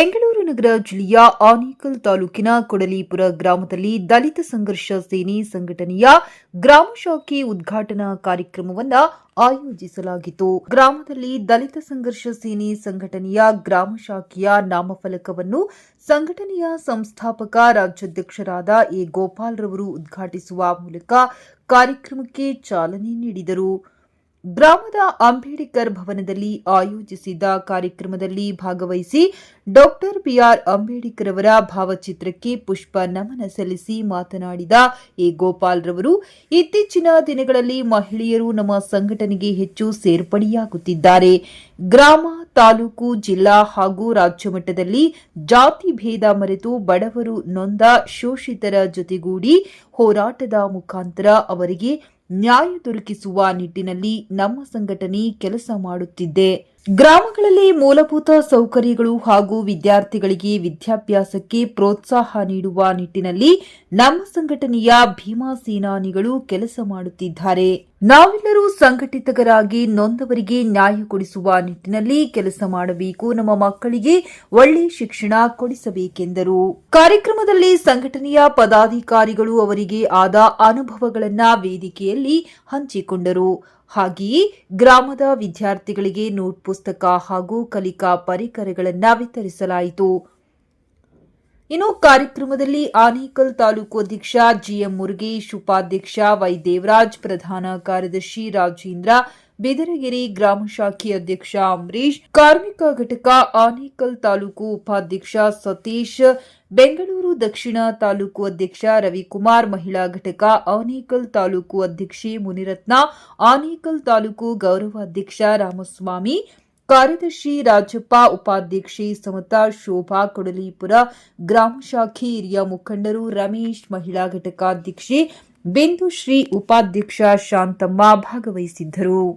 ಬೆಂಗಳೂರು ನಗರ ಜಿಲ್ಲೆಯ ಆನೇಕಲ್ ತಾಲೂಕಿನ ಕೊಡಲಿಪುರ ಗ್ರಾಮದಲ್ಲಿ ದಲಿತ ಸಂಘರ್ಷ ಸೇನೆ ಸಂಘಟನೆಯ ಗ್ರಾಮ ಶಾಖೆ ಉದ್ಘಾಟನಾ ಕಾರ್ಯಕ್ರಮವನ್ನು ಆಯೋಜಿಸಲಾಗಿತ್ತು. ಗ್ರಾಮದಲ್ಲಿ ದಲಿತ ಸಂಘರ್ಷ ಸೇನೆ ಸಂಘಟನೆಯ ಗ್ರಾಮ ಶಾಖೆಯ ನಾಮಫಲಕವನ್ನು ಸಂಘಟನೆಯ ಸಂಸ್ಥಾಪಕ ರಾಜ್ಯಾಧ್ಯಕ್ಷರಾದ ಎ ಗೋಪಾಲ್ರವರು ಉದ್ಘಾಟಿಸುವ ಮೂಲಕ ಕಾರ್ಯಕ್ರಮಕ್ಕೆ ಚಾಲನೆ ನೀಡಿದರು. ಗ್ರಾಮದ ಅಂಬೇಡ್ಕರ್ ಭವನದಲ್ಲಿ ಆಯೋಜಿಸಿದ್ದ ಕಾರ್ಯಕ್ರಮದಲ್ಲಿ ಭಾಗವಹಿಸಿ ಡಾಕ್ಟರ್ ಬಿಆರ್ ಅಂಬೇಡ್ಕರ್ ಅವರ ಭಾವಚಿತ್ರಕ್ಕೆ ಪುಷ್ಪ ನಮನ ಸಲ್ಲಿಸಿ ಮಾತನಾಡಿದ ಎ ಗೋಪಾಲ್ ರವರು, ಇತ್ತೀಚಿನ ದಿನಗಳಲ್ಲಿ ಮಹಿಳೆಯರು ನಮ್ಮ ಸಂಘಟನೆಗೆ ಹೆಚ್ಚು ಸೇರ್ಪಡೆಯಾಗುತ್ತಿದ್ದಾರೆ. ಗ್ರಾಮ, ತಾಲೂಕು, ಜಿಲ್ಲಾ ಹಾಗೂ ರಾಜ್ಯ ಮಟ್ಟದಲ್ಲಿ ಜಾತಿ ಭೇದ ಮರೆತು ಬಡವರು ನೊಂದ ಶೋಷಿತರ ಜೊತೆಗೂಡಿ ಹೋರಾಟದ ಮುಖಾಂತರ ಅವರಿಗೆ ನ್ಯಾಯ ದೊರಕಿಸುವ ನಿಟ್ಟಿನಲ್ಲಿ ನಮ್ಮ ಸಂಘಟನೆ ಕೆಲಸ ಮಾಡುತ್ತಿದೆ ಗ್ರಾಮಗಳಲ್ಲಿ ಮೂಲಭೂತ ಸೌಕರ್ಯಗಳು ಹಾಗೂ ವಿದ್ಯಾರ್ಥಿಗಳಿಗೆ ವಿದ್ಯಾಭ್ಯಾಸಕ್ಕೆ ಪ್ರೋತ್ಸಾಹ ನೀಡುವ ನಿಟ್ಟಿನಲ್ಲಿ ನಮ್ಮ ಸಂಘಟನೆಯ ಭೀಮಾ ಸೇನಾನಿಗಳು ಕೆಲಸ ಮಾಡುತ್ತಿದ್ದಾರೆ. ನಾವೆಲ್ಲರೂ ಸಂಘಟಿತರಾಗಿ ನೊಂದವರಿಗೆ ನ್ಯಾಯ ಕೊಡಿಸುವ ನಿಟ್ಟಿನಲ್ಲಿ ಕೆಲಸ ಮಾಡಬೇಕು, ನಮ್ಮ ಮಕ್ಕಳಿಗೆ ಒಳ್ಳೆ ಶಿಕ್ಷಣ ಕೊಡಿಸಬೇಕೆಂದರು. ಕಾರ್ಯಕ್ರಮದಲ್ಲಿ ಸಂಘಟನೆಯ ಪದಾಧಿಕಾರಿಗಳು ಅವರಿಗೆ ಆದ ಅನುಭವಗಳನ್ನು ವೇದಿಕೆಯಲ್ಲಿ ಹಂಚಿಕೊಂಡರು. ಹಾಗೆಯೇ ಗ್ರಾಮದ ವಿದ್ಯಾರ್ಥಿಗಳಿಗೆ ನೋಟ್ ಪುಸ್ತಕ ಹಾಗೂ ಕಲಿಕಾ ಪರಿಕರಗಳನ್ನು ವಿತರಿಸಲಾಯಿತು. ಇನ್ನು ಕಾರ್ಯಕ್ರಮದಲ್ಲಿ ಆನೇಕಲ್ ತಾಲೂಕು ಅಧ್ಯಕ್ಷ ಜಿಎಂ ಮುರುಗೇಶ್, ಉಪಾಧ್ಯಕ್ಷ ವೈ ದೇವರಾಜ್ ಪ್ರಧಾನ ಕಾರ್ಯದರ್ಶಿ ರಾಜೇಂದ್ರ ಬಿದರಗಿರಿ ಗ್ರಾಮ ಶಾಖೆ ಅಧ್ಯಕ್ಷ ಅಂಬರೀಶ್ ಕಾರ್ಮಿಕ ಘಟಕ ಆನೇಕಲ್ ತಾಲೂಕು ಉಪಾಧ್ಯಕ್ಷ ಸತೀಶ್, ಬೆಂಗಳೂರು ದಕ್ಷಿಣ ತಾಲೂಕು ಅಧ್ಯಕ್ಷ ರವಿಕುಮಾರ್, ಮಹಿಳಾ ಘಟಕ ಆನೇಕಲ್ ತಾಲೂಕು ಅಧ್ಯಕ್ಷೆ ಮುನಿರತ್ನ, ಆನೇಕಲ್ ತಾಲೂಕು ಗೌರವಾಧ್ಯಕ್ಷ ರಾಮಸ್ವಾಮಿ, ಕಾರ್ಯದರ್ಶಿ ರಾಜಪ್ಪ, ಉಪಾಧ್ಯಕ್ಷೆ ಸಮತಾ, ಶೋಭಾ ಕೊಡಲಿಪುರ, ಗ್ರಾಮ ಶಾಖೆ ಹಿರಿಯ ಮುಖಂಡರು ರಮೇಶ್, ಮಹಿಳಾ ಘಟಕಾಧ್ಯಕ್ಷೆ ಬಿಂದುಶ್ರೀ ಉಪಾಧ್ಯಕ್ಷ ಶಾಂತಮ್ಮ ಭಾಗವಹಿಸಿದ್ದರು.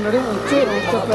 എന്നോട് ഉച്ച ഉച്ചപ്പോ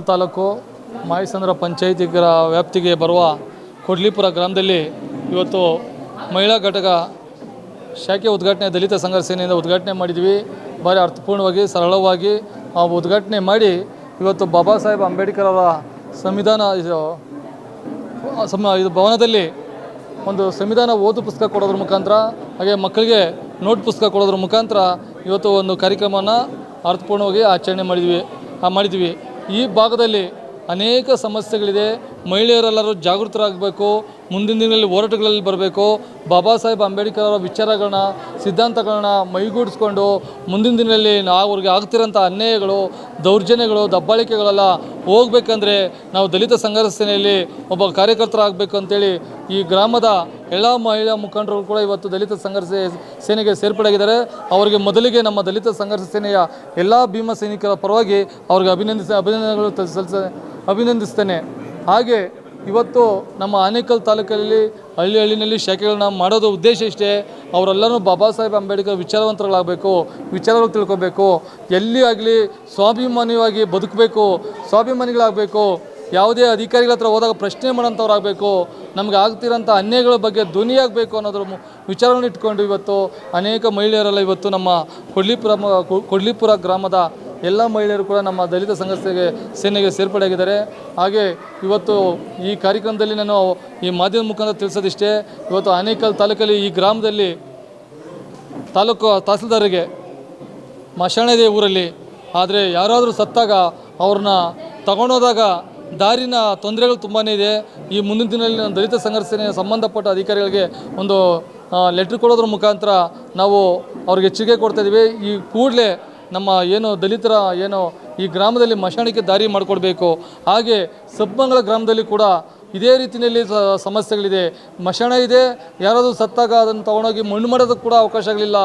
ಕಲ್ ತಾಲೂಕು ಮಾಯಸಂದ್ರ ಪಂಚಾಯಿತಿ ವ್ಯಾಪ್ತಿಗೆ ಬರುವ ಕೊಡ್ಲಿಪುರ ಗ್ರಾಮದಲ್ಲಿ ಇವತ್ತು ಮಹಿಳಾ ಘಟಕ ಶಾಖೆ ಉದ್ಘಾಟನೆ, ದಲಿತ ಸಂಘರ್ಷ ಸೇನೆಯಿಂದ ಉದ್ಘಾಟನೆ ಮಾಡಿದ್ವಿ. ಭಾರಿ ಅರ್ಥಪೂರ್ಣವಾಗಿ, ಸರಳವಾಗಿ ಉದ್ಘಾಟನೆ ಮಾಡಿ ಇವತ್ತು ಬಾಬಾ ಸಾಹೇಬ್ ಅಂಬೇಡ್ಕರ್ ಅವರ ಸಂವಿಧಾನ ಇದು ಭವನದಲ್ಲಿ ಒಂದು ಸಂವಿಧಾನ ಓದು ಪುಸ್ತಕ ಕೊಡೋದ್ರ ಮುಖಾಂತರ, ಹಾಗೆ ಮಕ್ಕಳಿಗೆ ನೋಟ್ ಪುಸ್ತಕ ಕೊಡೋದ್ರ ಮುಖಾಂತರ ಇವತ್ತು ಒಂದು ಕಾರ್ಯಕ್ರಮನ ಅರ್ಥಪೂರ್ಣವಾಗಿ ಆಚರಣೆ ಮಾಡಿದ್ವಿ ಮಾಡಿದ್ವಿ. ಈ ಭಾಗದಲ್ಲಿ ಅನೇಕ ಸಮಸ್ಯೆಗಳಿದೆ. ಮಹಿಳೆಯರೆಲ್ಲರೂ ಜಾಗೃತರಾಗಬೇಕು. ಮುಂದಿನ ದಿನಗಳಲ್ಲಿ ಹೋರಾಟಗಳಲ್ಲಿ ಬರಬೇಕು. ಬಾಬಾ ಸಾಹೇಬ್ ಅಂಬೇಡ್ಕರ್ ಅವರ ವಿಚಾರಗಳನ್ನ, ಸಿದ್ಧಾಂತಗಳನ್ನ ಮೈಗೂಡಿಸ್ಕೊಂಡು ಮುಂದಿನ ದಿನದಲ್ಲಿ ನಾವು ಅವ್ರಿಗೆ ಆಗ್ತಿರೋಂಥ ಅನ್ಯಾಯಗಳು, ದೌರ್ಜನ್ಯಗಳು, ದಬ್ಬಾಳಿಕೆಗಳೆಲ್ಲ ಹೋಗ್ಬೇಕಂದ್ರೆ ನಾವು ದಲಿತ ಸಂಘರ್ಷ ಸೇನೆಯಲ್ಲಿ ಒಬ್ಬ ಕಾರ್ಯಕರ್ತರಾಗಬೇಕು ಅಂತೇಳಿ ಈ ಗ್ರಾಮದ ಎಲ್ಲ ಮಹಿಳಾ ಮುಖಂಡರು ಕೂಡ ಇವತ್ತು ದಲಿತ ಸಂಘರ್ಷ ಸೇನೆಗೆ ಸೇರ್ಪಡೆಯಾಗಿದ್ದಾರೆ. ಅವರಿಗೆ ಮೊದಲಿಗೆ ನಮ್ಮ ದಲಿತ ಸಂಘರ್ಷ ಸೇನೆಯ ಎಲ್ಲ ಭೀಮ ಸೈನಿಕರ ಪರವಾಗಿ ಅವ್ರಿಗೆ ಅಭಿನಂದಿಸ, ಅಭಿನಂದನೆಗಳು ಸಲ್ಲಿಸ ಅಭಿನಂದಿಸ್ತೇನೆ. ಹಾಗೆ ಇವತ್ತು ನಮ್ಮ ಆನೇಕಲ್ ತಾಲೂಕಲ್ಲಿ ಹಳ್ಳಿ ಹಳ್ಳಿನಲ್ಲಿ ಶಾಖೆಗಳನ್ನ ಮಾಡೋದು ಉದ್ದೇಶ ಇಷ್ಟೇ. ಅವರೆಲ್ಲರೂ ಬಾಬಾ ಸಾಹೇಬ್ ಅಂಬೇಡ್ಕರ್ ವಿಚಾರವಂತರಾಗಬೇಕು ವಿಚಾರಗಳು ತಿಳ್ಕೊಬೇಕು, ಎಲ್ಲಿ ಆಗಲಿ ಸ್ವಾಭಿಮಾನಿಯಾಗಿ ಬದುಕಬೇಕು, ಸ್ವಾಭಿಮಾನಿಗಳಾಗಬೇಕು, ಯಾವುದೇ ಅಧಿಕಾರಿಗಳ ಹತ್ರ ಹೋದಾಗ ಪ್ರಶ್ನೆ ಮಾಡೋಂಥವ್ರಾಗಬೇಕು ನಮಗೆ ಆಗ್ತಿರೋಂಥ ಅನ್ಯಾಯಗಳ ಬಗ್ಗೆ ಧ್ವನಿಯಾಗಬೇಕು ಅನ್ನೋದ್ರ ವಿಚಾರವನ್ನು ಇಟ್ಕೊಂಡು ಇವತ್ತು ಅನೇಕ ಮಹಿಳೆಯರೆಲ್ಲ ಇವತ್ತು ನಮ್ಮ ಕೊಡ್ಲಿಪುರ ಕೊಡ್ಲಿಪುರ ಗ್ರಾಮದ ಎಲ್ಲ ಮಹಿಳೆಯರು ಕೂಡ ನಮ್ಮ ದಲಿತ ಸಂಘಸ್ಥೆಗೆ ಸೇನೆಗೆ ಸೇರ್ಪಡೆಯಾಗಿದ್ದಾರೆ. ಹಾಗೆ ಇವತ್ತು ಈ ಕಾರ್ಯಕ್ರಮದಲ್ಲಿ ನಾನು ಈ ಮಾಧ್ಯಮದ ಮುಖಾಂತರ ತಿಳಿಸೋದಿಷ್ಟೇ, ಇವತ್ತು ಆನೇಕಲ್ ತಾಲೂಕಲ್ಲಿ ಈ ಗ್ರಾಮದಲ್ಲಿ ತಾಲೂಕು ತಹಸೀಲ್ದಾರಿಗೆ ಮಶಾಣ ಇದೆ ಊರಲ್ಲಿ. ಆದರೆ ಯಾರಾದರೂ ಸತ್ತಾಗ ಅವ್ರನ್ನ ತಗೊಂಡೋದಾಗ ದಾರಿನ ತೊಂದರೆಗಳು ತುಂಬಾ ಇದೆ. ಈ ಮುಂದಿನ ದಿನದಲ್ಲಿ ದಲಿತ ಸಂಘರ್ಷಣೆಯ ಸಂಬಂಧಪಟ್ಟ ಅಧಿಕಾರಿಗಳಿಗೆ ಒಂದು ಲೆಟ್ರ್ ಕೊಡೋದ್ರ ಮುಖಾಂತರ ನಾವು ಅವ್ರಿಗೆ ಎಚ್ಚರಿಕೆ ಕೊಡ್ತಾ ಇದ್ದೀವಿ ಈ ಕೂಡಲೇ ನಮ್ಮ ಏನು ದಲಿತರ ಏನು ಈ ಗ್ರಾಮದಲ್ಲಿ ಮಶಾಣಿಕೆ ದಾರಿ ಮಾಡಿಕೊಡ್ಬೇಕು. ಹಾಗೆ ಸಬ್ಬಂಗಳ ಗ್ರಾಮದಲ್ಲಿ ಕೂಡ ಇದೇ ರೀತಿಯಲ್ಲಿ ಸಮಸ್ಯೆಗಳಿದೆ. ಮಶಾಣ ಇದೆ, ಯಾರಾದರೂ ಸತ್ತಾಗ ಅದನ್ನು ತೊಗೊಂಡೋಗಿ ಮಣ್ಣು ಮಾಡೋದಕ್ಕೆ ಕೂಡ ಅವಕಾಶಗಳಿಲ್ಲ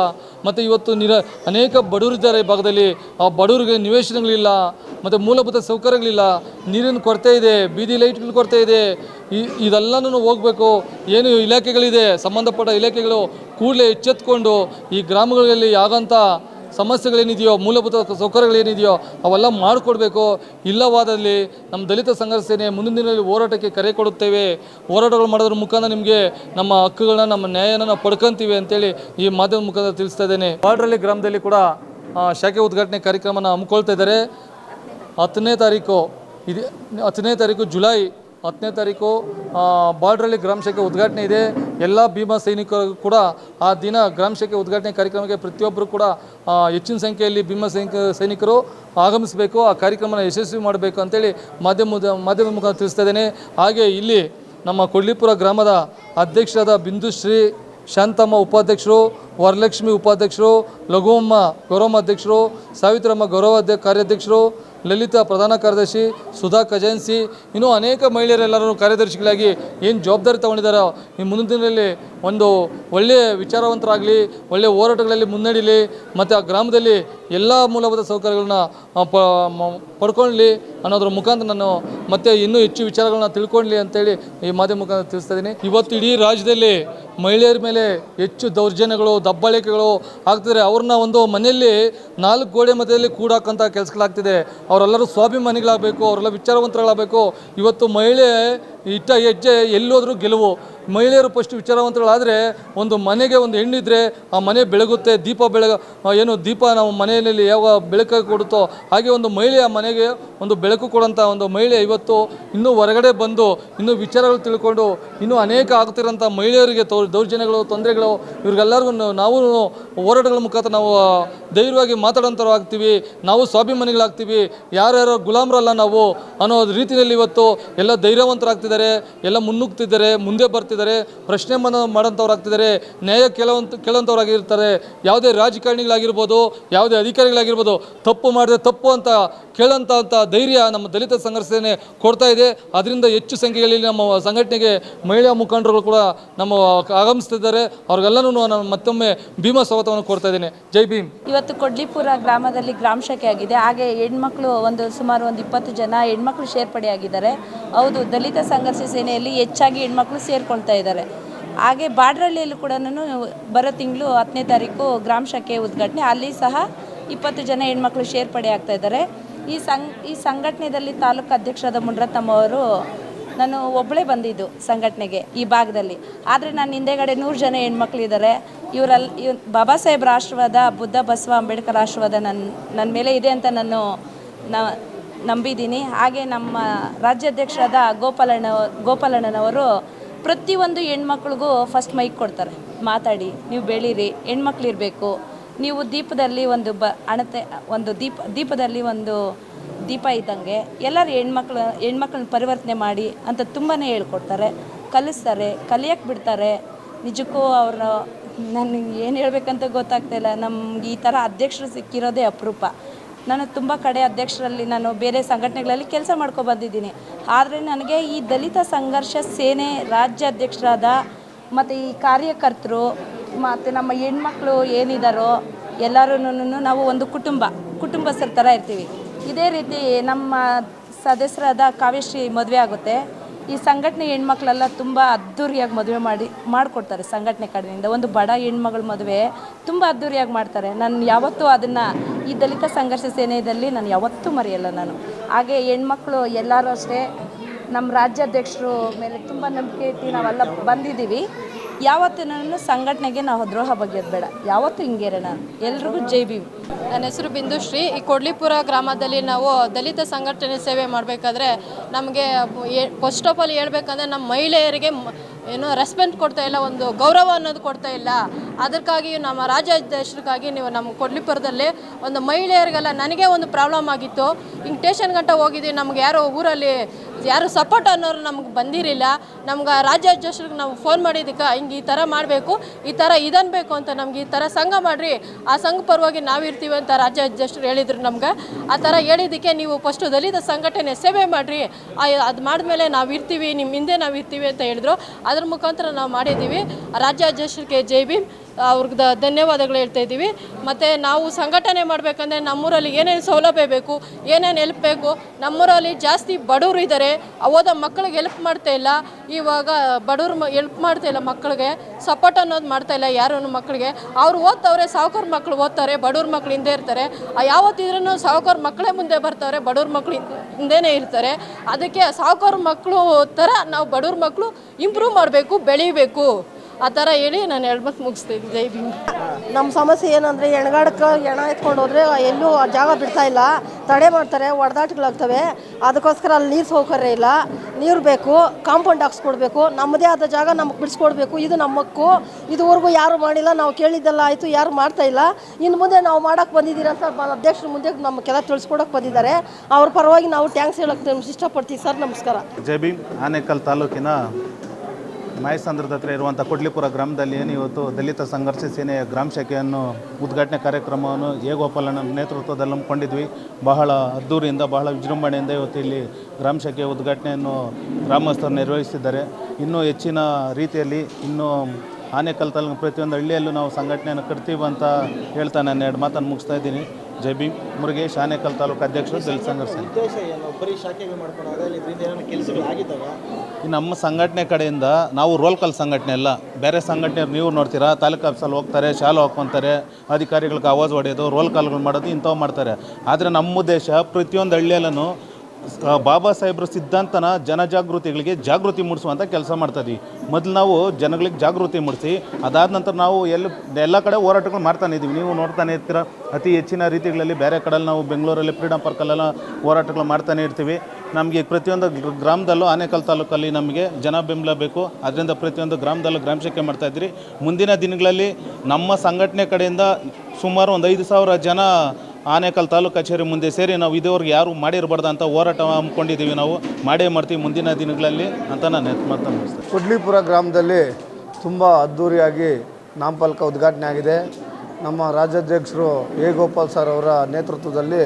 ಮತ್ತು ಇವತ್ತು ನಿರ, ಅನೇಕ ಬಡವರಿದ್ದಾರೆ ಈ ಭಾಗದಲ್ಲಿ. ಆ ಬಡವರಿಗೆ ನಿವೇಶನಗಳಿಲ್ಲ, ಮತ್ತು ಮೂಲಭೂತ ಸೌಕರ್ಯಗಳಿಲ್ಲ. ನೀರಿನ ಕೊರತೆ ಇದೆ, ಬೀದಿ ಲೈಟ್ಗಳ ಕೊರತೆ ಇದೆ. ಈ, ಇದೆಲ್ಲನೂ ಹೋಗಬೇಕು. ಏನು ಇಲಾಖೆಗಳಿದೆ, ಸಂಬಂಧಪಟ್ಟ ಇಲಾಖೆಗಳು ಕೂಡಲೇ ಎಚ್ಚೆತ್ಕೊಂಡು ಈ ಗ್ರಾಮಗಳಲ್ಲಿ ಆಗಂಥ ಸಮಸ್ಯೆಗಳೇನಿದೆಯೋ, ಮೂಲಭೂತ ಸೌಕರ್ಯಗಳೇನಿದೆಯೋ, ಅವೆಲ್ಲ ಮಾಡಿಕೊಡ್ಬೇಕು. ಇಲ್ಲವಾದಲ್ಲಿ ನಮ್ಮ ದಲಿತ ಸಂಘರ್ಷ ಸೇನೆ ಮುಂದಿನ ದಿನದಲ್ಲಿ ಹೋರಾಟಕ್ಕೆ ಕರೆ ಕೊಡುತ್ತೇವೆ. ಹೋರಾಟಗಳು ಮಾಡೋದ್ರ ಮುಖಾಂತರ ನಿಮಗೆ ನಮ್ಮ ಹಕ್ಕುಗಳನ್ನ, ನಮ್ಮ ನ್ಯಾಯನ ನಾವು ಪಡ್ಕೊಂತೀವಿ ಅಂತೇಳಿ ಈ ಮಾಧ್ಯಮದ ಮುಖಾಂತರ ತಿಳಿಸ್ತಾ ಇದ್ದೇನೆ. ಬಾಡ್ರಳ್ಳಿ ಗ್ರಾಮದಲ್ಲಿ ಕೂಡ ಶಾಖೆ ಉದ್ಘಾಟನೆ ಕಾರ್ಯಕ್ರಮನ ಹಮ್ಮಿಕೊಳ್ತಾ ಇದ್ದಾರೆ. ಹತ್ತನೇ ತಾರೀಕು, ಇದೆ ಹತ್ತನೇ ತಾರೀಕು ಜುಲೈ ಹತ್ತನೇ ತಾರೀಕು ಬಾರ್ಡ್ರಲ್ಲಿ ಗ್ರಾಮ ಶಾಖೆ ಉದ್ಘಾಟನೆ ಇದೆ. ಎಲ್ಲ ಭೀಮಾ ಸೈನಿಕರು ಕೂಡ ಆ ದಿನ ಗ್ರಾಮ ಶಾಖೆ ಉದ್ಘಾಟನೆ ಕಾರ್ಯಕ್ರಮಕ್ಕೆ ಪ್ರತಿಯೊಬ್ಬರು ಕೂಡ ಹೆಚ್ಚಿನ ಸಂಖ್ಯೆಯಲ್ಲಿ ಭೀಮಾ ಸೈನಿಕ, ಸೈನಿಕರು ಆಗಮಿಸಬೇಕು. ಆ ಕಾರ್ಯಕ್ರಮನ ಯಶಸ್ವಿ ಮಾಡಬೇಕು ಅಂತೇಳಿ ಮಾಧ್ಯಮದ ಮಾಧ್ಯಮ ಮುಖಾಂತರ ತಿಳಿಸ್ತಾ ಹಾಗೆ ಇಲ್ಲಿ ನಮ್ಮ ಕೊಳ್ಳಿಪುರ ಗ್ರಾಮದ ಅಧ್ಯಕ್ಷರಾದ ಬಿಂದುಶ್ರೀ ಶಾಂತಮ್ಮ ಉಪಾಧ್ಯಕ್ಷರು, ವರಲಕ್ಷ್ಮಿ ಉಪಾಧ್ಯಕ್ಷರು, ಲಘುವಮ್ಮ ಗೌರವಮ್ಮ ಅಧ್ಯಕ್ಷರು, ಸಾವಿತ್ರಮ್ಮ ಗೌರವ ಕಾರ್ಯಾಧ್ಯಕ್ಷರು ಲಲಿತಾ ಪ್ರಧಾನ ಕಾರ್ಯದರ್ಶಿ, ಸುಧಾ ಖಜಾನ್ಸಿ ಇನ್ನೂ ಅನೇಕ ಮಹಿಳೆಯರೆಲ್ಲರೂ ಕಾರ್ಯದರ್ಶಿಗಳಾಗಿ ಏನು ಜವಾಬ್ದಾರಿ ತಗೊಂಡಿದ್ದಾರೋ ಈ ಮುಂದಿನ ದಿನದಲ್ಲಿ ಒಂದು ಒಳ್ಳೆಯ ವಿಚಾರವಂತರಾಗಲಿ, ಒಳ್ಳೆಯ ಹೋರಾಟಗಳಲ್ಲಿ ಮುನ್ನಡೀಲಿ, ಮತ್ತು ಆ ಗ್ರಾಮದಲ್ಲಿ ಎಲ್ಲ ಮೂಲಭೂತ ಸೌಕರ್ಯಗಳನ್ನ ಪ ಪಡ್ಕೊಳ್ಳಿ ಅನ್ನೋದ್ರ ಮುಖಾಂತರ ನಾನು ಮತ್ತೆ ಇನ್ನೂ ಹೆಚ್ಚು ವಿಚಾರಗಳನ್ನ ತಿಳ್ಕೊಳ್ಳಿ ಅಂತೇಳಿ ಈ ಮಾಧ್ಯಮ ಮುಖಾಂತರ ತಿಳಿಸ್ತಾ ಇದ್ದೀನಿ. ಇವತ್ತು ಇಡೀ ರಾಜ್ಯದಲ್ಲಿ ಮಹಿಳೆಯರ ಮೇಲೆ ಹೆಚ್ಚು ದೌರ್ಜನ್ಯಗಳು, ದಬ್ಬಾಳಿಕೆಗಳು ಆಗ್ತಿದ್ರೆ ಅವ್ರನ್ನ ಒಂದು ಮನೆಯಲ್ಲಿ ನಾಲ್ಕು ಗೋಡೆ ಮಧ್ಯದಲ್ಲಿ ಕೂಡಾಕಂತ ಕೆಲಸಗಳಾಗ್ತಿದೆ. ಅವರೆಲ್ಲರೂ ಸ್ವಾಭಿಮಾನಿಗಳಾಗಬೇಕು, ಅವರೆಲ್ಲ ವಿಚಾರವಂತರಾಗಬೇಕು ಇವತ್ತು ಮಹಿಳೆ ಇಟ್ಟ ಹೆಜ್ಜೆ ಎಲ್ಲೋದ್ರೂ ಗೆಲುವು. ಮಹಿಳೆಯರು ಫಸ್ಟ್ ವಿಚಾರವಂತಗಳಾದರೆ ಒಂದು ಮನೆಗೆ ಒಂದು ಹೆಣ್ಣಿದ್ರೆ ಆ ಮನೆ ಬೆಳಗುತ್ತೆ, ದೀಪ ಬೆಳಗ ಏನು ದೀಪ ನಾವು ಮನೆಯಲ್ಲಿ ಯಾವ ಬೆಳಕು ಕೊಡುತ್ತೋ ಹಾಗೆ ಒಂದು ಮಹಿಳೆ ಆ ಮನೆಗೆ ಒಂದು ಬೆಳಕು ಕೊಡೋಂಥ ಒಂದು ಮಹಿಳೆ ಇವತ್ತು ಇನ್ನೂ ಹೊರಗಡೆ ಬಂದು ಇನ್ನೂ ವಿಚಾರಗಳು ತಿಳ್ಕೊಂಡು ಇನ್ನೂ ಅನೇಕ ಆಗ್ತಿರೋಂಥ ಮಹಿಳೆಯರಿಗೆ ತೋ ದೌರ್ಜನ್ಯಗಳು, ತೊಂದರೆಗಳು, ಇವ್ರಿಗೆಲ್ಲರಿಗೂ ನಾವು ಹೋರಾಟಗಳ ಮುಖಾಂತರ ನಾವು ಧೈರ್ಯವಾಗಿ ಮಾತಾಡೋಂಥವ್ರು ಆಗ್ತೀವಿ ನಾವು ಸ್ವಾಭಿಮಾನಿಗಳಾಗ್ತೀವಿ, ಯಾರ್ಯಾರೋ ಗುಲಾಮರಲ್ಲ ನಾವು ಅನ್ನೋ ರೀತಿಯಲ್ಲಿ ಇವತ್ತು ಎಲ್ಲ ಧೈರ್ಯವಂತರಾಗ್ತಿದ್ದಾರೆ, ಎಲ್ಲ ಮುನ್ನುಗ್ತಿದ್ದಾರೆ, ಮುಂದೆ ಬರ್ತಿದ್ದಾರೆ, ಪ್ರಶ್ನೆ ಮನ ಮಾಡೋಂಥವ್ರು ಆಗ್ತಿದ್ದಾರೆ ನ್ಯಾಯ ಕೇಳೋವಂಥ ಕೇಳೋಂಥವ್ರಾಗಿರ್ತಾರೆ ಯಾವುದೇ ರಾಜಕಾರಣಿಗಳಾಗಿರ್ಬೋದು, ಯಾವುದೇ ಅಧಿಕಾರಿಗಳಾಗಿರ್ಬೋದು, ತಪ್ಪು ಮಾಡಿದ್ರೆ ತಪ್ಪು ಅಂತ ಕೇಳೋಂಥ ಧೈರ್ಯ ನಮ್ಮ ದಲಿತ ಸಂಘರ್ಷ ಸೇನೆ ಕೊಡ್ತಾ ಇದೆ. ಅದರಿಂದ ಹೆಚ್ಚು ಸಂಖ್ಯೆಯಲ್ಲಿ ನಮ್ಮ ಸಂಘಟನೆಗೆ ಮಹಿಳಾ ಮುಖಂಡರು ಕೂಡ ನಮ್ಮ ಆಗಮಿಸ್ತಿದ್ದಾರೆ. ಅವ್ರಿಗೆಲ್ಲನೂ ನಾನು ಮತ್ತೊಮ್ಮೆ ಭೀಮಾ ಸ್ವಾಗತವನ್ನು ಕೊಡ್ತಾ ಇದ್ದೇನೆ. ಜೈ ಭೀಮ್. ಇವತ್ತು ಕೊಡ್ಲಿಪುರ ಗ್ರಾಮದಲ್ಲಿ ಗ್ರಾಮ ಶಾಖೆ ಆಗಿದೆ. ಹಾಗೆ ಹೆಣ್ಮಕ್ಳು ಒಂದು ಸುಮಾರು ಒಂದು ಇಪ್ಪತ್ತು ಜನ ಹೆಣ್ಮಕ್ಳು ಸೇರ್ಪಡೆಯಾಗಿದ್ದಾರೆ. ಹೌದು, ದಲಿತ ಸಂಘರ್ಷ ಸೇನೆಯಲ್ಲಿ ಹೆಚ್ಚಾಗಿ ಹೆಣ್ಮಕ್ಳು ಸೇರ್ಕೊಳ್ತಾ ಇದ್ದಾರೆ. ಹಾಗೆ ಬಾಡ್ರಳ್ಳಿಯಲ್ಲೂ ಕೂಡ ಬರೋ ತಿಂಗಳು ಹತ್ತನೇ ತಾರೀಕು ಗ್ರಾಮ ಶಾಖೆ ಉದ್ಘಾಟನೆ. ಅಲ್ಲಿ ಸಹ ಇಪ್ಪತ್ತು ಜನ ಹೆಣ್ಮಕ್ಳು ಸೇರ್ಪಡೆ ಆಗ್ತಾ ಇದ್ದಾರೆ. ಈ ಸಂಘ, ಈ ಸಂಘಟನೆಯಲ್ಲಿ ತಾಲೂಕು ಅಧ್ಯಕ್ಷರಾದ ಮುನ್ರತ್ನಮ್ಮ ಅವರು ನಾನು ಒಬ್ಬಳೇ ಬಂದಿದ್ದು ಸಂಘಟನೆಗೆ ಈ ಭಾಗದಲ್ಲಿ. ಆದರೆ ನನ್ನ ಹಿಂದೆಗಡೆ ನೂರು ಜನ ಹೆಣ್ಮಕ್ಳಿದ್ದಾರೆ ಇವರಲ್ಲಿ ಇವ್ ಬಾಬಾ ಸಾಹೇಬ್ರ ಆಶೀರ್ವಾದ, ಬುದ್ಧ ಬಸವ ಅಂಬೇಡ್ಕರ್ ಆಶೀರ್ವಾದ ನನ್ನ ನನ್ನ ಮೇಲೆ ಇದೆ ಅಂತ ನಾನು ನಂಬಿದ್ದೀನಿ. ಹಾಗೆ ನಮ್ಮ ರಾಜ್ಯಾಧ್ಯಕ್ಷರಾದ ಗೋಪಾಲಣ್ಣ ಗೋಪಾಲಣ್ಣನವರು ಪ್ರತಿಯೊಂದು ಹೆಣ್ಮಕ್ಳಿಗೂ ಫಸ್ಟ್ ಮೈಕ್ ಕೊಡ್ತಾರೆ. ಮಾತಾಡಿ, ನೀವು ಬೆಳೀರಿ ಹೆಣ್ಮಕ್ಳಿರಬೇಕು ನೀವು ದೀಪದಲ್ಲಿ ಒಂದು ಬ, ಅಣತೆ, ಒಂದು ದೀಪ, ದೀಪದಲ್ಲಿ ಒಂದು ದೀಪ ಇದ್ದಂಗೆ ಎಲ್ಲರೂ ಹೆಣ್ಮಕ್ಳು, ಹೆಣ್ಮಕ್ಳನ್ನ ಪರಿವರ್ತನೆ ಮಾಡಿ ಅಂತ ತುಂಬಾ ಹೇಳ್ಕೊಡ್ತಾರೆ. ಕಲಿಸ್ತಾರೆ ಕಲಿಯಕ್ಕೆ ಬಿಡ್ತಾರೆ. ನಿಜಕ್ಕೂ ಅವರು ನನಗೆ ಏನು ಹೇಳ್ಬೇಕಂತ ಗೊತ್ತಾಗ್ತಾ ಇಲ್ಲ. ನಮ್ಗೆ ಈ ಥರ ಅಧ್ಯಕ್ಷರು ಸಿಕ್ಕಿರೋದೇ ಅಪರೂಪ. ನಾನು ತುಂಬ ಕಡೆ ಅಧ್ಯಕ್ಷರಲ್ಲಿ ನಾನು ಬೇರೆ ಸಂಘಟನೆಗಳಲ್ಲಿ ಕೆಲಸ ಬಂದಿದ್ದೀನಿ. ಆದರೆ ನನಗೆ ಈ ದಲಿತ ಸಂಘರ್ಷ ಸೇನೆ ರಾಜ್ಯಾಧ್ಯಕ್ಷರಾದ ಮತ್ತು ಈ ಕಾರ್ಯಕರ್ತರು, ಮತ್ತು ನಮ್ಮ ಹೆಣ್ಮಕ್ಳು ಏನಿದಾರೋ ಎಲ್ಲರೂ ನಾವು ಒಂದು ಕುಟುಂಬ, ಕುಟುಂಬಸ್ಥರ ಥರ ಇರ್ತೀವಿ. ಇದೇ ರೀತಿ ನಮ್ಮ ಸದಸ್ಯರಾದ ಕಾವ್ಯಶ್ರೀ ಮದುವೆ ಆಗುತ್ತೆ. ಈ ಸಂಘಟನೆ ಹೆಣ್ಮಕ್ಳೆಲ್ಲ ತುಂಬ ಅದ್ಧೂರಿಯಾಗಿ ಮದುವೆ ಮಾಡಿ, ಮಾಡಿಕೊಡ್ತಾರೆ ಸಂಘಟನೆ ಕಡೆಯಿಂದ. ಒಂದು ಬಡ ಹೆಣ್ಮಗಳ ಮದುವೆ ತುಂಬ ಅದ್ಧೂರಿಯಾಗಿ ಮಾಡ್ತಾರೆ. ನಾನು ಯಾವತ್ತೂ ಅದನ್ನು ಈ ದಲಿತ ಸಂಘರ್ಷ ಸೇನೆಯಲ್ಲಿ ನಾನು ಯಾವತ್ತೂ ಮರೆಯಲ್ಲ ನಾನು. ಹಾಗೆ ಹೆಣ್ಮಕ್ಳು ಎಲ್ಲರೂ ಅಷ್ಟೇ ನಮ್ಮ ರಾಜ್ಯಾಧ್ಯಕ್ಷರು ಮೇಲೆ ತುಂಬ ನಂಬಿಕೆ ಇಟ್ಟು ನಾವೆಲ್ಲ ಬಂದಿದ್ದೀವಿ. ಯಾವತ್ತೂ ಸಂಘಟನೆಗೆ ನಾವು ದ್ರೋಹ ಬಗೆಯೋದು ಬೇಡ ಯಾವತ್ತೂ ನಾನು? ಎಲ್ರಿಗೂ ಜೈ ಭೀಮ್. ನನ್ನ ಹೆಸರು ಬಿಂದುಶ್ರೀ ಈ ಕೊಡ್ಲಿಪುರ ಗ್ರಾಮದಲ್ಲಿ ನಾವು ದಲಿತ ಸಂಘಟನೆ ಸೇವೆ ಮಾಡಬೇಕಾದ್ರೆ ನಮಗೆ ಫಸ್ಟ್ ಆಫ್ ಆಲ್ ಹೇಳ್ಬೇಕಂದ್ರೆ ನಮ್ಮ ಮಹಿಳೆಯರಿಗೆ ಏನು ರೆಸ್ಪೆಕ್ಟ್ ಕೊಡ್ತಾ ಇಲ್ಲ, ಒಂದು ಗೌರವ ಅನ್ನೋದು ಕೊಡ್ತಾ ಇಲ್ಲ. ಅದಕ್ಕಾಗಿ ನಮ್ಮ ರಾಜ್ಯಾಧ್ಯಕ್ಷರಿಗಾಗಿ ನೀವು ನಮ್ಮ ಕೊಡ್ಲಿಪುರದಲ್ಲಿ ಒಂದು ಮಹಿಳೆಯರಿಗೆಲ್ಲ ನನಗೆ ಒಂದು ಪ್ರಾಬ್ಲಮ್ ಆಗಿತ್ತು. ಹಿಂಗೆ ಟೇಷನ್ ಗಂಟ ಹೋಗಿದ್ದೀವಿ ನಮ್ಗೆ ಯಾರೋ ಊರಲ್ಲಿ ಯಾರು ಸಪೋರ್ಟ್ ಅನ್ನೋರು ನಮ್ಗೆ ಬಂದಿರಲಿಲ್ಲ ನಮ್ಗೆ ರಾಜ್ಯಾಧ್ಯಕ್ಷರಿಗೆ ನಾವು ಫೋನ್ ಮಾಡಿದ್ದಕ್ಕೆ ಹಿಂಗೆ ಈ ಥರ ಮಾಡಬೇಕು, ಈ ಥರ ಇದನ್ನು ಬೇಕು ಅಂತ ನಮ್ಗೆ ಈ ಥರ ಸಂಘ ಮಾಡಿರಿ. ಆ ಸಂಘ ಪರವಾಗಿ ನಾವು ಇರ್ತೀವಿ ಅಂತ ರಾಜ್ಯ ಅಧ್ಯಕ್ಷರು ಹೇಳಿದ್ರು ನಮ್ಗೆ. ಆ ಥರ ಹೇಳಿದ್ದಕ್ಕೆ ನೀವು ಫಸ್ಟು ದಲಿತ ಸಂಘಟನೆ ಸೇವೆ ಮಾಡಿರಿ. ಅದು ಮಾಡಿದ್ಮೇಲೆ ನಾವು ಇರ್ತೀವಿ ನಿಮ್ಮ ಹಿಂದೆ ನಾವು ಇರ್ತೀವಿ ಅಂತ ಹೇಳಿದ್ರು. ಅದ್ರ ಮುಖಾಂತರ ನಾವು ಮಾಡಿದ್ದೀವಿ. ರಾಜ್ಯಾಧ್ಯಕ್ಷರಿಗೆ ಜೈ ಭೀಮ್. ಅವ್ರಿಗೆ ಧನ್ಯವಾದಗಳು ಹೇಳ್ತಾ ಇದ್ದೀವಿ. ಮತ್ತು ನಾವು ಸಂಘಟನೆ ಮಾಡಬೇಕಂದ್ರೆ ನಮ್ಮೂರಲ್ಲಿ ಏನೇನು ಸೌಲಭ್ಯ ಬೇಕು, ಏನೇನು ಹೆಲ್ಪ್ ಬೇಕು, ನಮ್ಮೂರಲ್ಲಿ ಜಾಸ್ತಿ ಬಡವರು ಇದ್ದಾರೆ ಓದೋ ಮಕ್ಕಳಿಗೆ ಹೆಲ್ಪ್ ಮಾಡ್ತಾ ಇಲ್ಲ, ಇವಾಗ ಬಡವ್ರು ಹೆಲ್ಪ್ ಮಾಡ್ತಾ ಇಲ್ಲ ಮಕ್ಕಳಿಗೆ ಸಪೋರ್ಟ್ ಅನ್ನೋದು ಮಾಡ್ತಾ ಇಲ್ಲ ಯಾರೂ ಮಕ್ಕಳಿಗೆ. ಅವ್ರು ಓದ್ತವ್ರೆ, ಸಾವುಕಾರ ಮಕ್ಕಳು ಓದ್ತಾರೆ, ಬಡವ್ರ ಮಕ್ಕಳು ಹಿಂದೆ ಇರ್ತಾರೆ. ಯಾವತ್ತಿದ್ರೂ ಸಾವುಕಾರ ಮಕ್ಕಳೇ ಮುಂದೆ ಬರ್ತಾರೆ ಬಡವ್ರ ಮಕ್ಕಳು ಹಿಂದೆನೇ ಇರ್ತಾರೆ. ಅದಕ್ಕೆ ಸಾವುಕಾರ ಮಕ್ಕಳು ಥರ ನಾವು ಬಡವ್ರ ಮಕ್ಕಳು ಇಂಪ್ರೂವ್ ಮಾಡಬೇಕು, ಬೆಳಿಬೇಕು. ಆ ಥರ ಹೇಳಿ ನಾನು ಹೇಳ್ಬೇಕು ಮುಗಿಸ್ತೀನಿ ಜೈ ಭೀಮ್. ನಮ್ಮ ಸಮಸ್ಯೆ ಏನಂದರೆ ಎಣಗಾಡಕ್ಕೆ ಹೆಣ ಎತ್ಕೊಂಡು ಹೋದರೆ ಎಲ್ಲೂ ಆ ಜಾಗ ಬಿಡ್ತಾ ಇಲ್ಲ. ತಡೆ ಮಾಡ್ತಾರೆ ಒಡೆದಾಟಗಳಾಗ್ತವೆ. ಅದಕ್ಕೋಸ್ಕರ ಅಲ್ಲಿ ನೀರು ಸೌಕರ್ಯ ಇಲ್ಲ. ನೀರು ಬೇಕು ಕಾಂಪೌಂಡ್ ಹಾಕ್ಸ್ಕೊಡ್ಬೇಕು. ನಮ್ಮದೇ ಆದ ಜಾಗ ನಮಗೆ ಬಿಡಿಸ್ಕೊಡ್ಬೇಕು. ಇದು ನಮ್ಮ ಹಕ್ಕು ಇದುವರೆಗೂ ಯಾರು ಮಾಡಿಲ್ಲ. ನಾವು ಕೇಳಿದ್ದೆಲ್ಲ ಆಯಿತು. ಯಾರು ಮಾಡ್ತಾ ಇಲ್ಲ. ಇನ್ನು ಮುಂದೆ ನಾವು ಮಾಡೋಕ್ಕೆ ಬಂದಿದ್ದೀರ ಸರ್? ಅಧ್ಯಕ್ಷರ ಮುಂದೆ ನಮಗೆಲ್ಲ ತಿಳಿಸ್ಕೊಡೋಕೆ ಬಂದಿದ್ದಾರೆ. ಅವ್ರ ಪರವಾಗಿ ನಾವು ಟ್ಯಾಂಕ್ಸ್ ಹೇಳೋಕ್ಕೆ ಇಷ್ಟಪಡ್ತೀವಿ ಸರ್. ನಮಸ್ಕಾರ. ಜೈ ಭೀಮ್. ಆನೇಕಲ್ ತಾಲೂಕಿನ ಮಾಯಸಂದ್ರದ ಹತ್ರ ಇರುವಂಥ ಕೊಡ್ಲಿಪುರ ಗ್ರಾಮದಲ್ಲಿ ಏನು ಇವತ್ತು ದಲಿತ ಸಂಘರ್ಷ ಸೇನೆಯ ಗ್ರಾಮ ಶಾಖೆಯನ್ನು ಉದ್ಘಾಟನೆ ಕಾರ್ಯಕ್ರಮವನ್ನು ಎ ಗೋಪಾಲನ ನೇತೃತ್ವದಲ್ಲಿ ಹಮ್ಮಿಕೊಂಡಿದ್ವಿ. ಬಹಳ ಅದ್ದೂರಿಯಿಂದ, ಬಹಳ ವಿಜೃಂಭಣೆಯಿಂದ ಇವತ್ತು ಇಲ್ಲಿ ಗ್ರಾಮ ಶಾಖೆಯ ಉದ್ಘಾಟನೆಯನ್ನು ಗ್ರಾಮಸ್ಥರು ನಿರ್ವಹಿಸಿದ್ದಾರೆ. ಇನ್ನೂ ಹೆಚ್ಚಿನ ರೀತಿಯಲ್ಲಿ, ಇನ್ನೂ ಆನೇಕಲ್ ತಾಲೂಕು ಪ್ರತಿಯೊಂದು ಹಳ್ಳಿಯಲ್ಲೂ ನಾವು ಸಂಘಟನೆಯನ್ನು ಕಟ್ತೀವಿ ಅಂತ ಹೇಳ್ತಾ ನಾನು ಎರಡು ಮಾತನ್ನು ಮುಗಿಸ್ತಾ ಇದ್ದೀನಿ. ಜೈ ಬಿ ಮುರುಗೇಶ್ ಆನೇಕಲ್ ತಾಲೂಕು ಅಧ್ಯಕ್ಷರು ದಲಿತ ಸಂಘರ್ಷ ನಮ್ಮ ಸಂಘಟನೆ ಕಡೆಯಿಂದ ನಾವು ರೋಲ್ ಕಾಲ್ ಸಂಘಟನೆ ಅಲ್ಲ ಬೇರೆ ಸಂಘಟನೆ ನೀವು ನೋಡ್ತೀರಾ ತಾಲೂಕು ಆಫೀಸಲ್ಲಿ ಹೋಗ್ತಾರೆ ಶಾಲೆ ಹಾಕ್ಕೊತಾರೆ ಅಧಿಕಾರಿಗಳಿಗೆ ಆವಾಜ್ ಹೊಡೆಯೋದು ರೋಲ್ ಕಾಲ್ಗಳು ಮಾಡೋದು ಇಂಥವು ಮಾಡ್ತಾರೆ. ಆದರೆ ನಮ್ಮ ಉದ್ದೇಶ ಪ್ರತಿಯೊಂದು ಹಳ್ಳಿಯಲ್ಲೂ ಬಾಬಾ ಸಾಹೇಬ್ರ ಸಿದ್ಧಾಂತನ ಜನಜಾಗೃತಿಗಳಿಗೆ ಜಾಗೃತಿ ಮೂಡಿಸುವಂಥ ಕೆಲಸ ಮಾಡ್ತಾಯಿದ್ವಿ ಮೊದಲು ನಾವು ಜನಗಳಿಗೆ ಜಾಗೃತಿ ಮೂಡಿಸಿ, ಅದಾದ ನಂತರ ನಾವು ಎಲ್ಲಿ, ಎಲ್ಲ ಕಡೆ ಹೋರಾಟಗಳು ಮಾಡ್ತಾನೆ ಇದ್ದೀವಿ ನೀವು ನೋಡ್ತಾನೆ ಇರ್ತೀರ, ಅತಿ ಹೆಚ್ಚಿನ ರೀತಿಗಳಲ್ಲಿ ಬೇರೆ ಕಡೆಯಲ್ಲಿ ನಾವು ಬೆಂಗಳೂರಲ್ಲಿ ಫ್ರೀಡಮ್ ಪಾರ್ಕಲ್ಲೆಲ್ಲ ಹೋರಾಟಗಳು ಮಾಡ್ತಾನೆ ಇರ್ತೀವಿ. ನಮಗೆ ಪ್ರತಿಯೊಂದು ಗ್ರಾಮದಲ್ಲೂ ಆನೇಕಲ್ ತಾಲೂಕಲ್ಲಿ ನಮಗೆ ಜನ ಬೆಂಬಲ ಬೇಕು. ಅದರಿಂದ ಪ್ರತಿಯೊಂದು ಗ್ರಾಮದಲ್ಲೂ ಗ್ರಾಮ ಶಾಖೆ ಮಾಡ್ತಾ ಇದ್ರಿ. ಮುಂದಿನ ದಿನಗಳಲ್ಲಿ ನಮ್ಮ ಸಂಘಟನೆ ಕಡೆಯಿಂದ ಸುಮಾರು ಒಂದು ಐದು ಸಾವಿರ ಜನ ಆನೇಕಲ್ ತಾಲೂಕು ಕಚೇರಿ ಮುಂದೆ ಸೇರಿ ನಾವು ಇದುವರೆಗೆ ಯಾರು ಮಾಡಿರಬಾರ್ದು ಅಂತ ಹೋರಾಟ ಹಮ್ಮಿಕೊಂಡಿದ್ದೀವಿ ನಾವು. ಮಾಡೇ ಮಾಡ್ತೀವಿ ಮುಂದಿನ ದಿನಗಳಲ್ಲಿ ಅಂತ ನಾನು ಮಾತನ್ನು ಮುಗಿಸ್ತೇನೆ ಕುಡ್ಲಿಪುರ ಗ್ರಾಮದಲ್ಲಿ ತುಂಬ ಅದ್ಧೂರಿಯಾಗಿ ನಾಮಫಲಕ ಉದ್ಘಾಟನೆ ಆಗಿದೆ. ನಮ್ಮ ರಾಜ್ಯಾಧ್ಯಕ್ಷರು ಎ. ಗೋಪಾಲ್ ಸರ್ ಅವರ ನೇತೃತ್ವದಲ್ಲಿ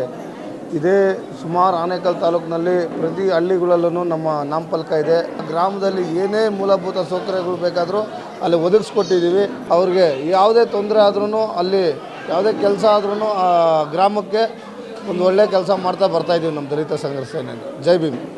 ಇದೇ ಸುಮಾರು ಆನೇಕಲ್ ತಾಲೂಕಿನಲ್ಲಿ ಪ್ರತಿ ಹಳ್ಳಿಗಳಲ್ಲೂ ನಮ್ಮ ನಾಮಫಲಕ ಇದೆ. ಗ್ರಾಮದಲ್ಲಿ ಏನೇ ಮೂಲಭೂತ ಸೌಕರ್ಯಗಳು ಬೇಕಾದರೂ ಅಲ್ಲಿ ಒದಗಿಸ್ಕೊಟ್ಟಿದ್ದೀವಿ. ಅವ್ರಿಗೆ ಯಾವುದೇ ತೊಂದರೆ ಆದ್ರೂ ಅಲ್ಲಿ ಯಾವುದೇ ಕೆಲಸ ಆದ್ರೂ ಗ್ರಾಮಕ್ಕೆ ಒಂದು ಒಳ್ಳೆಯ ಕೆಲಸ ಮಾಡ್ತಾ ಬರ್ತಾಯಿದ್ದೀವಿ ನಮ್ಮ ದಲಿತ ಸಂಘರ್ಷ ಜೈ ಭೀಮ್.